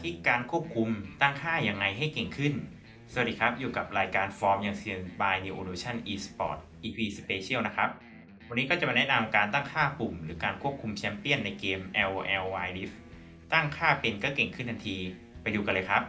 ที่การควบคุมตั้งค่ายังไงให้เก่งขึ้น สวัสดีครับ อยู่กับรายการฟอร์มอย่างเซียน by New Evolution Esport EP Special นะครับ วันนี้ก็จะมาแนะนำการตั้งค่าปุ่ม หรือการควบคุมแชมเปี้ยนในเกม LLY Rift ตั้งค่าเป็นก็เก่งขึ้นทันที ไปดูกันเลยครับ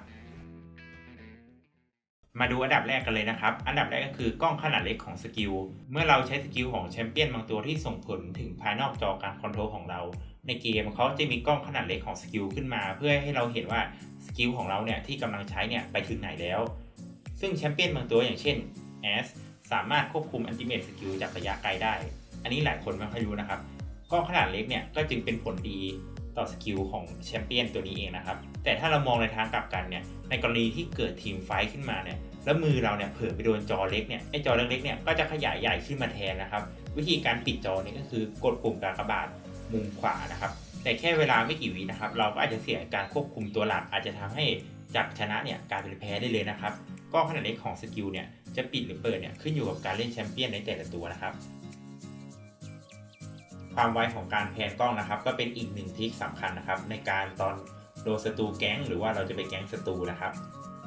มาดูอันดับแรกกันเลยนะครับ อันดับแรกก็คือกล้องขนาดเล็กของสกิล เมื่อเราใช้สกิลของแชมเปี้ยนบางตัวที่ส่งผลถึงภายนอกจอการคอนโทรลของเรา ในเกมเขาจะมีกล้องขนาดเล็กของสกิลขึ้นมา เพื่อให้เราเห็นว่าสกิลของเราเนี่ยที่กำลังใช้เนี่ยไปถึงไหนแล้ว ซึ่งแชมเปี้ยนบางตัวอย่างเช่นแอสสามารถควบคุมอันติเมตสกิลจากระยะไกลได้ อันนี้หลายคนไม่ค่อยรู้นะครับกล้องขนาดเล็กเนี่ยก็จึงเป็นผลดีต่อสกิลของแชมเปี้ยนตัวนี้เองนะครับ แต่ถ้าเรามองในทางกลับกันเนี่ยในกรณีที่เกิดทีมไฟท์ขึ้นมาเนี่ยแล้วมือเราเนี่ยเผลอไปโดนจอเล็กเนี่ยไอ้จอเล็กๆเนี่ยก็จะขยายใหญ่ขึ้นมาแทนนะครับ วิธีการปิดจอเนี่ยก็คือกดปุ่มกากบาท มุมขวานะครับ แต่แค่เวลาไม่กี่วินะครับ เราก็อาจจะเสียการควบคุมตัวหลัก อาจจะทำให้จากชนะเนี่ยกลายเป็นแพ้ได้เลยนะครับกล้องขนาดเล็กของสกิลเนี่ยจะปิดหรือเปิดเนี่ยขึ้นอยู่กับการเล่นแชมเปี้ยนในแต่ละตัวนะครับความไวของการแพนกล้องนะครับ ก็เป็นอีกหนึ่งทิคสำคัญนะครับ ในการตอนโดนศัตรูแก๊งหรือว่าเราจะไปแก๊งศัตรูนะครับ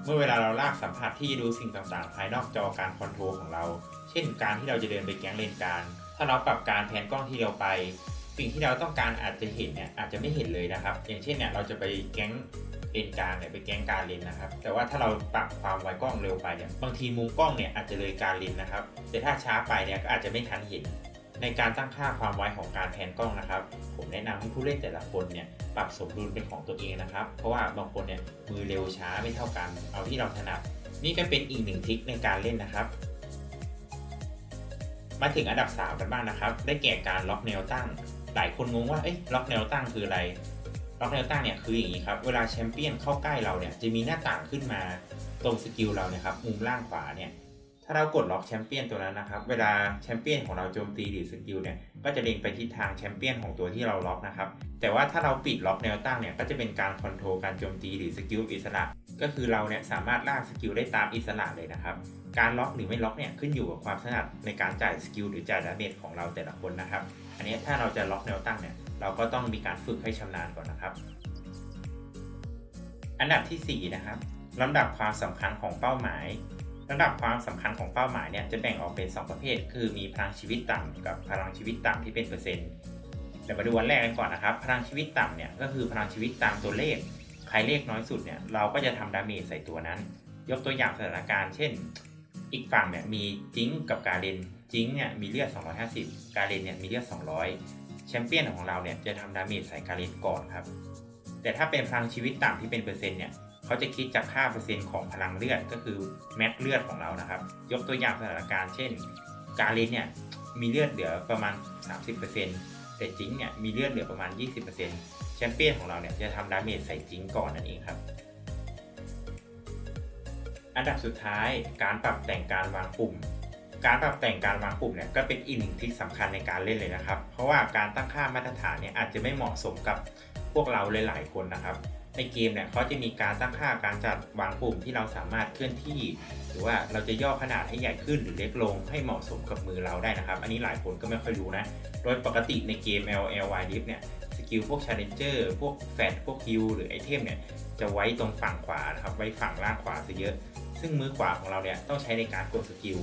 เมื่อเวลาเราลากสัมผัสที่ดูสิ่งต่างๆ ภายนอกจอการคอนโทรลของเรา เช่น การที่เราจะเดินไปแก๊งเลนกลางถ้าเราปรับการแพนกล้องที่เราไป สิ่งที่เราต้องการอาจจะเห็นเนี่ยอาจจะไม่เห็นเลยนะครับ อย่างเช่นเนี่ยเราจะไปแก๊งเลนกลางเนี่ยไปแก๊งการเลนนะครับ แต่ว่าถ้าเราปรับความไวกล้องเร็วไปเนี่ยบางทีมุมกล้องเนี่ยอาจจะเลยการเลนนะครับ แต่ถ้าช้าไปเนี่ยก็อาจจะไม่ทันเห็น ในการตั้งค่าความไวของการแพนกล้องนะครับ ผมแนะนำให้ผู้เล่นแต่ละคนเนี่ยปรับสมดุลเป็นของตัวเองนะครับ เพราะว่าบางคนเนี่ยมือเร็วช้าไม่เท่ากัน เอาที่เราถนัดนี่ก็เป็นอีกหนึ่งทิคในการเล่นนะครับมาถึงอันดับ 3 กันบ้างนะครับ ได้แก่การล็อกแนวตั้ง หลายคนงงว่าเอ้ยล็อกแนวตั้งคืออะไร ล็อกแนวตั้งเนี่ยคืออย่างนี้ครับ เวลาแชมเปี้ยนเข้าใกล้เราเนี่ยจะมีหน้าต่างขึ้นมาตรงสกิลเราเนี่ยครับมุมล่างขวาเนี่ย ถ้าเรากดล็อกแชมเปี้ยนตัวนั้นนะครับ เวลาแชมเปี้ยนของเราโจมตีหรือสกิลเนี่ย ก็จะเล็งไปทิศทางแชมเปี้ยนของตัวที่เราล็อกนะครับ แต่ว่าถ้าเราปิดล็อกแนวตั้งเนี่ย ก็จะเป็นการคอนโทรลการโจมตีหรือสกิลอิสระ ก็คือเราเนี่ยสามารถลากสกิลได้ตามอิสระเลยนะครับ การล็อกหรือไม่ล็อกเนี่ยขึ้นอยู่กับความถนัดในการจ่ายสกิลหรือจ่ายดาเมจของเราแต่ละคนนะครับ อันนี้ถ้าเราจะล็อกแนวตั้งเนี่ย เราก็ต้องมีการฝึกให้ชำนาญก่อนนะครับ อันดับทีสี่4นะครับลำดับความสำคัญของเป้าหมาย ลำดับความสำคัญของเป้าหมายเนี่ยจะแบ่งออกเป็น 2 ประเภท คือมีพลังชีวิตต่ำกับพลังชีวิตต่ำที่เป็นเปอร์เซ็นต์เดี๋ยวมาดูวันแรกกันก่อนนะครับ พลังชีวิตต่ำเนี่ยก็คือพลังชีวิตตามตัวเลข ใครเลขน้อยสุดเนี่ยเราก็จะทำดาเมจใส่ตัวนั้น ยกตัวอย่างสถานการณ์ เช่น อีกฝั่งเนี่ยมีจิงกับการเลนจิงเนี่ยมีเลือด 250 การเลนเนี่ยมีเลือด 200 แชมเปี้ยนของเราเนี่ยจะทำดาเมจใส่การเลนก่อนครับ แต่ถ้าเป็นพลังชีวิตต่ำที่เป็นเปอร์เซ็นต์เนี่ย เขาจะคิดจากค่าเปอร์เซ็นต์ของพลังเลือดก็คือแม็กเลือดของเรานะครับ ยกตัวอย่างสถานการณ์เช่น การเลนเนี่ยมีเลือดเหลือประมาณ 30%แต่จิงเนี่ยมีเลือดเหลือประมาณ 20%แชมเปี้ยนของเราเนี่ยจะทำดาเมจใส่จิงก่อนนั่นเองครับ อันดับสุดท้ายการปรับแต่งการวางปุ่ม การปรับแต่งการวางปุ่มเนี่ยก็เป็นอีกหนึ่งทริคสำคัญในการเล่นเลยนะครับ เพราะว่าการตั้งค่ามาตรฐานเนี่ยอาจจะไม่เหมาะสมกับพวกเราหลายๆคนนะครับ ในเกมเนี่ยเขาจะมีการตั้งค่าการจัดวางปุ่มที่เราสามารถเคลื่อนที่ หรือว่าเราจะย่อขนาดให้ใหญ่ขึ้นหรือเล็กลงให้เหมาะสมกับมือเราได้นะครับ อันนี้หลายคนก็ไม่ค่อยรู้นะ โดยปกติในเกม L L Y Div เนี่ยสกิลพวก Challenger พวกแฟตพวกฮิลหรือไอเทมเนี่ยจะไว้ตรงฝั่งขวานะครับไว้ฝั่งล่างขวาซะเยอะ ซึ่งมือขวาของเราเนี่ยต้องใช้ในการกดสกิล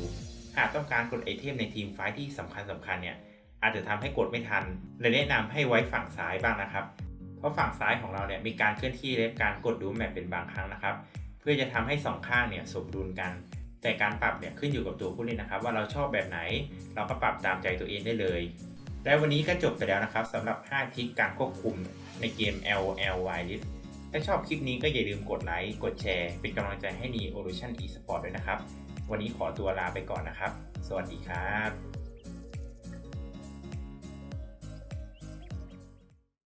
หากต้องการกดไอเทมในทีมไฟท์ที่สำคัญสำคัญเนี่ยอาจจะทำให้กดไม่ทันเลยแนะนำให้ไว้ฝั่งซ้ายบ้างนะครับ เพราะฝั่งซ้ายของเราเนี่ยมีการเคลื่อนที่และการกดดูแมปเป็นบางครั้งนะครับ เพื่อจะทำให้สองข้างเนี่ยสมดุลกัน แต่การปรับเนี่ยขึ้นอยู่กับตัวผู้เล่นนะครับ ว่าเราชอบแบบไหน เราก็ปรับตามใจตัวเองได้เลย และวันนี้ก็จบไปแล้วนะครับสำหรับ 5ทริคการควบคุมในเกม L L Y List ถ้าชอบคลิปนี้ก็อย่าลืมกดไลค์ กดแชร์ เป็นกำลังใจให้ Neo Evolution Esport ด้วยนะครับ วันนี้ขอตัวลาไปก่อนนะครับ สวัสดีครับ